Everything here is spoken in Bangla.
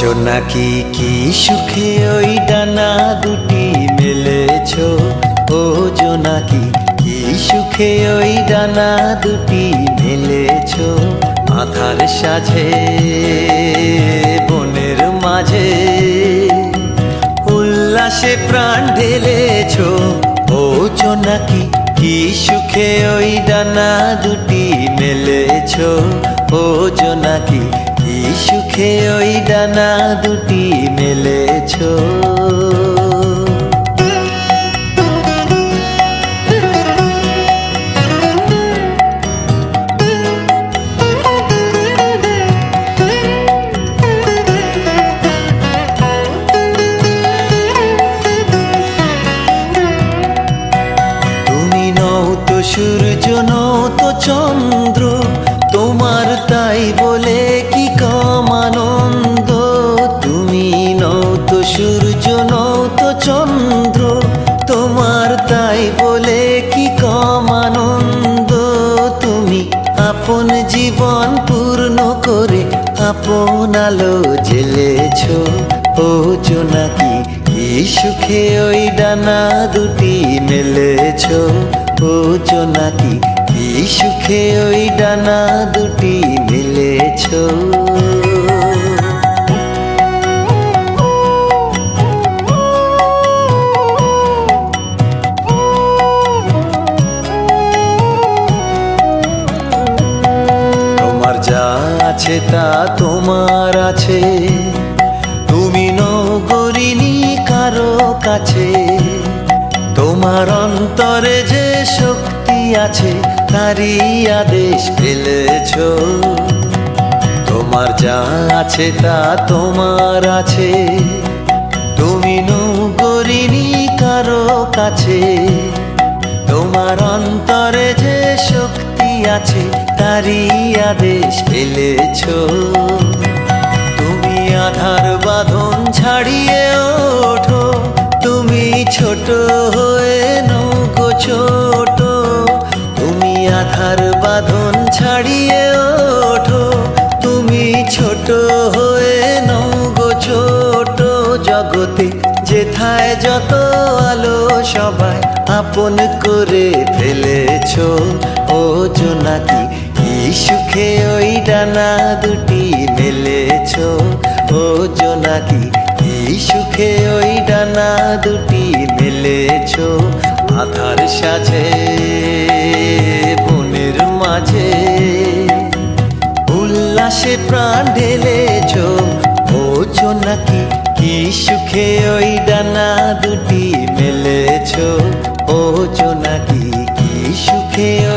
জোনাকি কি সুখে ওই ডানা দুটি মেলেছ? ও জোনাকি কি সুখে ওই ডানা দুটি মেলেছ? আধার সাজে বনের মাঝে। উল্লাসে প্রাণ ঢেলেছ। ও জোনাকি কি সুখে ওই ডানা দুটি মেলেছ? ও জোনাকি কি সুখে ওই ডানা দুটি মেলেছ। সূর্য তো চন্দ্র তোমার তাই বলে সূর্য নও তো চন্দ্র, তোমার তাই বলে কি কম আনন্দ? তুমি আপন জীবন পূর্ণ করে আপন আলো জেলেছ ও জোনাকি কি সুখে ওই ডানা দুটি মেলেছ? ও জোনাকি কি সুখে ওই ডানা দুটি মেলেছ? আছে তা তোমার আছে। তুমি নগরিনী কারও কাছে। তোমার অন্তরে যে শক্তি আছে, তারই আদেশ পেলেছ তোমার যা আছে তা তোমার আছে। তুমি নগরিনী কারও কাছে। তোমার অন্তরে যে শক্তি আছে তারই আদেশ ফেলেছ। তুমি আধার বাঁধন ছাড়িয়ে ওঠো। তুমি ছোট হয়ে নৌকো ছোট। তুমি আধার বাঁধন ছাড়িয়ে ওঠো। তুমি ছোট হয়ে নৌকো ছোট। জগতে যেথায় যত আলো সবাই আপন করে ফেলেছ। ও জোনাকি কি সুখে ওই ডানা দুটি মেলেছ? ও জোনাকি কি সুখে ওই ডানা দুটি মেলেছ? আধার সাজে, বনের মাঝে। উল্লাসে প্রাণ ঢেলেছ? ও নাকি? কি সুখে ওই ডানা দুটি মেলেছ? ও নাকি? কি সুখে